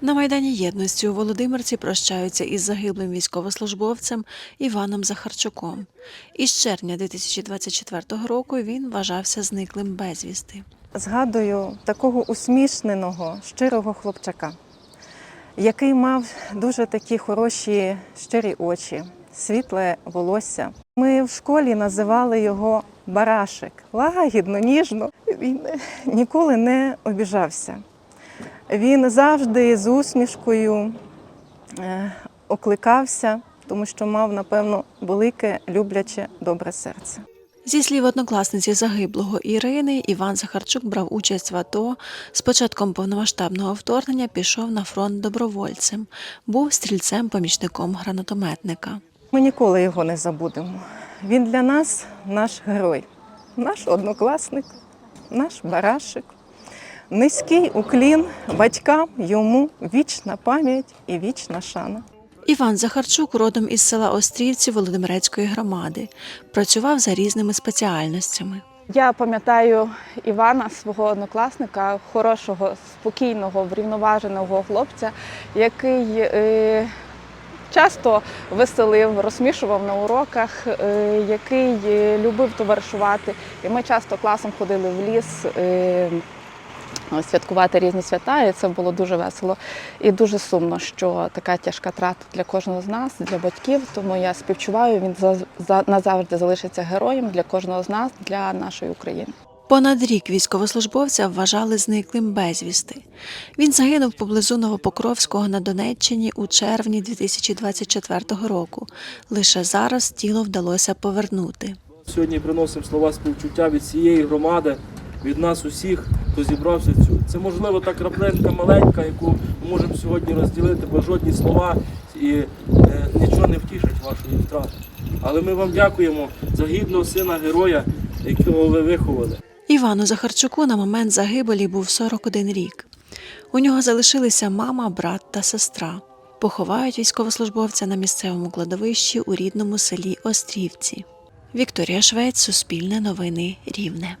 На Майдані Єдності у Володимирці прощаються із загиблим військовослужбовцем Іваном Захарчуком. Із червня 2024 року він вважався зниклим безвісти. Згадую такого усмішненого, щирого хлопчака, який мав дуже такі хороші щирі очі, світле волосся. Ми в школі називали його барашик. Лагідно, ніжно. Він ніколи не обіжався. Він завжди з усмішкою е, окликався, тому що мав, напевно, велике, любляче, добре серце. Зі слів однокласниці загиблого Ірини, Іван Захарчук брав участь в АТО. З початком повномасштабного вторгнення пішов на фронт добровольцем, був стрільцем-помічником гранатометника. Ми ніколи його не забудемо. Він для нас наш герой, наш однокласник, наш барашик. Низький уклін батькам йому вічна пам'ять і вічна шана. Іван Захарчук родом із села Острівці Володимирецької громади. Працював за різними спеціальностями. Я пам'ятаю Івана, свого однокласника, хорошого, спокійного, врівноваженого хлопця, який е, часто веселив, розсмішував на уроках, е, який е, любив товаришувати. І ми часто класом ходили в ліс. Е, Святкувати різні свята, і це було дуже весело і дуже сумно, що така тяжка трата для кожного з нас, для батьків. Тому я співчуваю. Він за, за назавжди залишиться героєм для кожного з нас, для нашої України. Понад рік військовослужбовця вважали зниклим безвісти. Він загинув поблизу Новопокровського на Донеччині у червні 2024 року. Лише зараз тіло вдалося повернути. Сьогодні приносимо слова співчуття від всієї громади, від нас усіх, хто зібрався цю. Це можливо та краплинка маленька, яку ми можемо сьогодні розділити, бо жодні слова і е, нічого не втішать вашої втрати. Але ми вам дякуємо за гідного сина героя, якого ви виховали. Івану Захарчуку на момент загибелі був 41 рік. У нього залишилися мама, брат та сестра. Поховають військовослужбовця на місцевому кладовищі у рідному селі Острівці. Вікторія Швець, Суспільне новини Рівне.